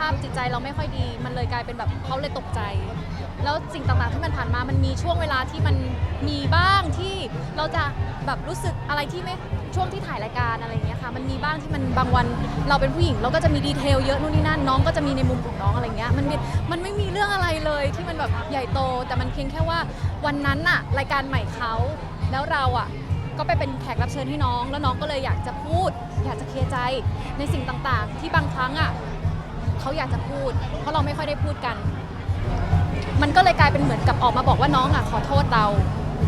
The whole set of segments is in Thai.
ภาพจิตใจเราไม่ค่อยดี มันเลยกลายเป็นแบบเขาเลยตกใจ แล้วสิ่งต่างๆที่มันผ่านมา มันมีช่วงเวลาที่มันมีบ้างที่เราจะแบบรู้สึกอะไรที่ไม่ช่วงที่ถ่ายรายการอะไรอย่างเงี้ยค่ะมันมีบ้างที่มันบางวันเราเป็นผู้หญิง เราก็จะมีดีเทลเยอะนู่นนี่นั่นน้องก็จะมีในมุมของน้องอะไรเงี้ยมันม,มันไม่มีเรื่องอะไรเลยที่มันแบบใหญ่โต แต่มันเพียงแค่ว่าวันนั้นน่ะรายการใหม่เขาแล้วเราอะก็ไปเป็นแขกรับเชิญให้น้อง แล้วน้องก็เลยอยากจะพูด อยากจะเคลียร์ใจในสิ่งต่างๆ ที่บางครั้งอะ เขาอยากจะพูด เพราะเราไม่ค่อยได้พูดกัน มันก็เลยกลายเป็นเหมือนกับออกมาบอกว่าน้องอะขอโทษเรา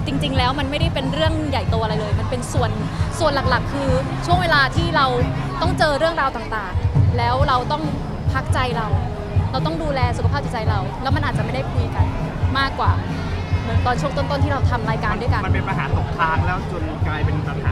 จริง ๆ แล้วมันไม่ได้เป็นเรื่องใหญ่โตอะไรเลย มันเป็นส่วนส่วนหลักๆ คือ ช่วงเวลาที่เราต้องเจอเรื่องราวต่างๆ แล้วเราต้องพักใจเรา เราต้องดูแลสุขภาพจิตใจเรา แล้วมันอาจจะไม่ได้คุยกันมากกว่าเหมือนตอนช่วงต้นๆที่เราทำรายการด้วยกัน มันเป็นปัญหาตกทางแล้วจนกลายเป็นปัญหา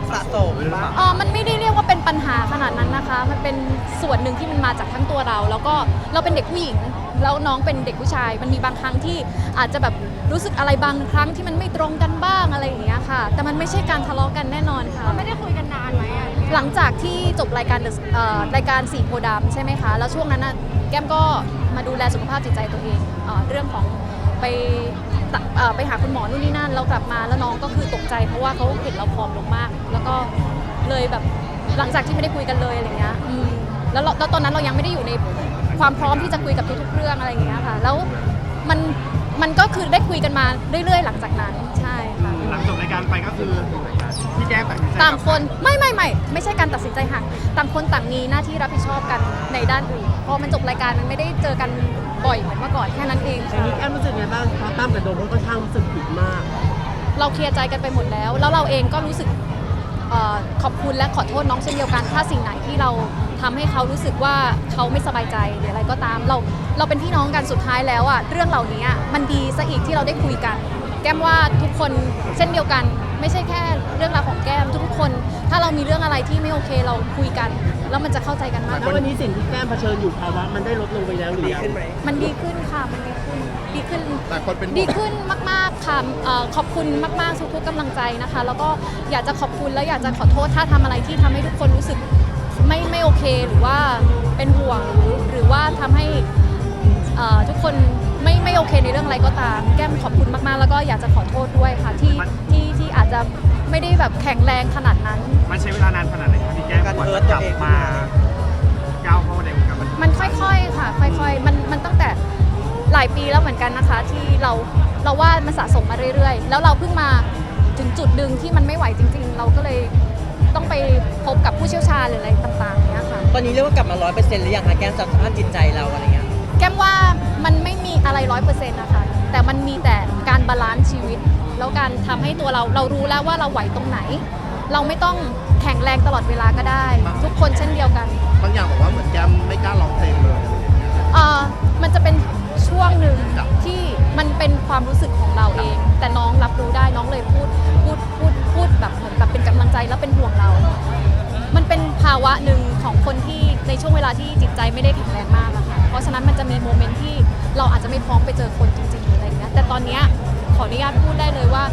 มันเป็นส่วนหนึ่งที่มันมาจากทั้งตัวเรา แล้วก็เราเป็นเด็กผู้หญิง แล้วน้องเป็นเด็กผู้ชาย มันมีบางครั้งที่อาจจะแบบรู้สึกอะไรบางครั้งที่มันไม่ตรงกันบ้างอะไรอย่างเงี้ยค่ะ แต่มันไม่ใช่การทะเลาะกันแน่นอนค่ะ ไม่ได้คุยกันนานไหมอะหลังจากที่จบรายการ The- เอ่อรายการสีโพธิ์ดำใช่ไหมคะ แล้วช่วงนั้นน่ะแก้มก็มาดูแลสุขภาพจิตใจตัวเองเอ่อเรื่องของไปตะเอ่อไปหาคุณหมอนู่นนี่นั่นแล้วกลับมาแล้วน้องก็คือตกใจเพราะว่าเขาเห็นเราผอมลงมาก แล้วก็เลยแบบ หลังจากที่ไม่ได้คุยกันเลยอะไรเงี้ยอืมแล้วเราแล้วตอนนั้นเรายังไม่ได้อยู่ในความพร้อมที่จะคุยกับทุกๆเรื่องอะไรอย่างเงี้ยค่ะ แล้วมันมันก็คือได้คุยกันมาเรื่อย ๆ หลังจากนั้นใช่ค่ะ หลังจบรายการไปก็คือพี่แก้มตัดสินใจต่างคนไม่ไม่ไม่ไม่ใช่การตัดสินใจห่างต่างคนต่างมีหน้าที่รับผิดชอบกันในด้านอื่นพอมันจบรายการมันไม่ได้เจอกันบ่อยเหมือนเมื่อก่อนแค่นั้นเองอค่ะย่างนี้แอมรู้สึกไงบ้างเพราะตั้มกับโดมเขาค่อนข้างรู้สึกผิดมาก เราเคลียร์ใจกันไปหมดแล้ว แล้วเราเองก็รู้สึกเอ่อ ขอบคุณและขอโทษน้องเช่นเดียวกัน ถ้าสิ่งไหนที่เราทำให้เขารู้สึกว่าเขาไม่สบายใจหรืออะไรก็ตามเราเราเป็นพี่น้องกันสุดท้ายแล้วอะเรื่องเหล่านี้อะมันดีซะอีกที่เราได้คุยกัน แก้มว่าทุกคนเช่นเดียวกัน ไม่ใช่แค่เรื่องราวของแก้มทุกๆคน ถ้าเรามีเรื่องอะไรที่ไม่โอเคเราคุยกัน แล้วมันจะเข้าใจกันมากแล้ววันนี้สิ่งที่แก้มเผชิญอยู่ภาวะมันได้ลดลงไปแล้วหรือยังมันดีขึ้นค่ะมันดีขึ้น ดีขึ้นแต่คนเป็นดีขึ้นมากๆค่ะเอ่อขอบคุณมากๆทุกๆกำลังใจนะคะ แล้วก็อยากจะขอบคุณแล้วอยากจะขอโทษถ้าทำอะไรที่ทำให้ทุกคนรู้สึกไม่ไม่โอเคหรือว่าเป็นห่วงหรือหรือว่าทำให้เอ่อทุกคนไม่ไม่โอเคในเรื่องอะไรก็ตาม แก้มขอบคุณมากๆ แล้วก็อยากจะขอโทษด้วยค่ะที่ที่ที่อาจจะไม่ได้แบบแข็งแรงขนาดนั้น มันใช้เวลานานขนาดไหนครับพี่แก้มกว่าจะกลับมา ลายปีแล้วเหมือนกันนะคะ ที่เราเราว่ามันสะสมมาเรื่อยๆ แล้วเราเพิ่งมาถึงจุดหนึ่งที่มันไม่ไหวจริง ๆ เราก็เลยต้องไปพบกับผู้เชี่ยวชาญหรืออะไรต่างๆเนี้ยค่ะ ตอนนี้เรียกว่ากลับมาร้อยเปอร์เซ็นต์หรือยังคะแก้มสภาพจิตใจเราอะไรเงี้ยแก้มว่ามันไม่มีอะไรร้อยเปอร์เซ็นต์นะคะแต่มันมีแต่การบาลานซ์ชีวิต แล้วการทำให้ตัวเราเรารู้แล้วว่าเราไหวตรงไหน เราไม่ต้องแข็งแรงตลอดเวลาก็ได้ ทุก แบบเป็นกำลังใจแล้วเป็นห่วงเรา มันเป็นภาวะหนึ่งของคนที่ในช่วงเวลาที่จิตใจไม่ได้แข็งแรงมากอะค่ะ เพราะฉะนั้นมันจะมีโมเมนต์ที่เราอาจจะไม่พร้อมไปเจอคนจริงๆหรืออะไรอย่างเงี้ย แต่ตอนเนี้ยขออนุญาตพูดได้เลยว่า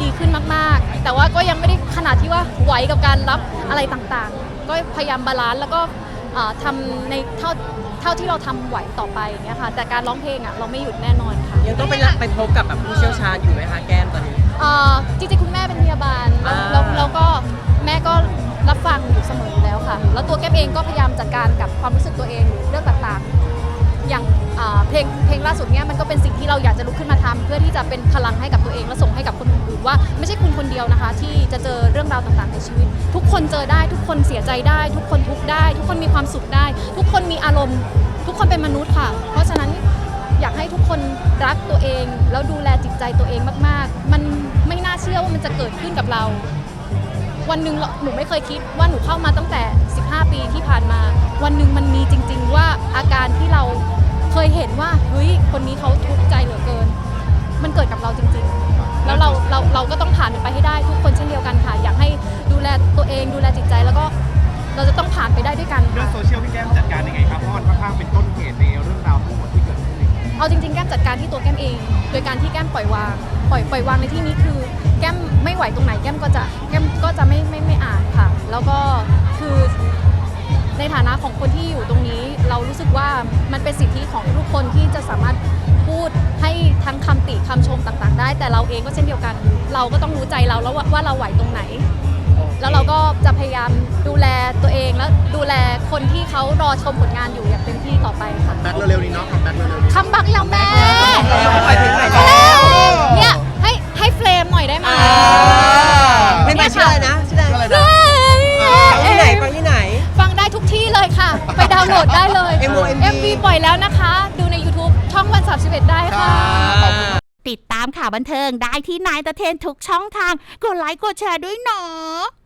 ดีขึ้นมากๆ แต่ว่าก็ยังไม่ได้ขนาดที่ว่าไหวกับการรับอะไรต่างๆ ก็พยายามบาลานซ์แล้วก็ เอ่อทำในเท่าเท่าที่เราทำไหวต่อไปอย่างเงี้ยค่ะแต่การร้องเพลงอะเราไม่หยุดแน่นอนค่ะ ยังต้องไปรับไปพบกับแบบผู้เชี่ยวชาญอยู่ไหมคะแก้มตอนนี้ เอ่อจริงๆคุณแม่เป็นพยาบาลแล้วอ่า แล้วแล้วก็แม่ก็รับฟังอยู่เสมออยู่แล้วค่ะ แล้วตัวแก้มเองก็พยายามจัดการกับความรู้สึกตัวเองหรือเรื่องต่างๆ อย่างอ่าเพลงเพลงล่าสุดเนี้ยมันก็เป็นสิ่งที่เราอยากจะลุกขึ้นมาทำเพื่อที่จะเป็นพลังให้กับตัวเองและส่งให้กับคนอื่นๆ ว่าไม่ใช่คุณคนเดียวนะคะ ที่จะเจอเรื่องราวต่างๆในชีวิต ทุกคนเจอได้ทุกคนเสียใจได้ ทุกคนทุกข์ได้ ทุกคนมีความสุขได้ ทุกคนมีอารมณ์ ทุกคนเป็นมนุษย์ค่ะ เพราะฉะนั้นอยากให้ทุกคนรักตัวเอง แล้วดูแลจิตใจตัวเองมากๆ มันไม่น่าเชื่อว่ามันจะเกิดขึ้นกับเรา วันหนึ่งเราหนูไม่เคยคิดว่าหนูเข้ามาตั้งแต่ การที่ตัวแก้มเอง โดยการที่แก้มปล่อยวาง ปล่อยปล่อยวางในที่นี้คือ แก้มไม่ไหวตรงไหนแก้มก็จะแก้มก็จะไม่ไม่ไม่อ่านค่ะ แล้วก็คือในฐานะของคนที่อยู่ตรงนี้ เรารู้สึกว่ามันเป็นสิทธิของทุกคนที่จะสามารถพูดให้ทั้งคำติคำชมต่างๆ ได้ แต่เราเองก็เช่นเดียวกัน เราก็ต้องรู้ใจเราแล้วว่าเราไหวตรงไหน จะพยายามดูแลตัวเองแล้วดูแลคนที่เขารอชมผลงานอยู่อย่างเต็มที่ต่อไปค่ะ แบ็คเร็วๆนี้เนาะแบ็คเร็วๆนี้ คัมบักแล้วแม่ปล่อยเพลงใหม่แล้ว เนี่ยให้ให้เฟรมหน่อยได้ไหมเพลงใหม่ชื่ออะไรนะชื่ออะไรอะไรนะฟังที่ไหนฟังที่ไหน ฟังได้ทุกที่เลยค่ะ ไปดาวน์โหลดได้เลย MV MV ปล่อยแล้วนะคะ ดูใน YouTube ช่องวัน31ได้ค่ะ ติดตามข่าวบันเทิงได้ที่นายตะเทนทุกช่องทาง กดไลค์กดแชร์ด้วยเนาะ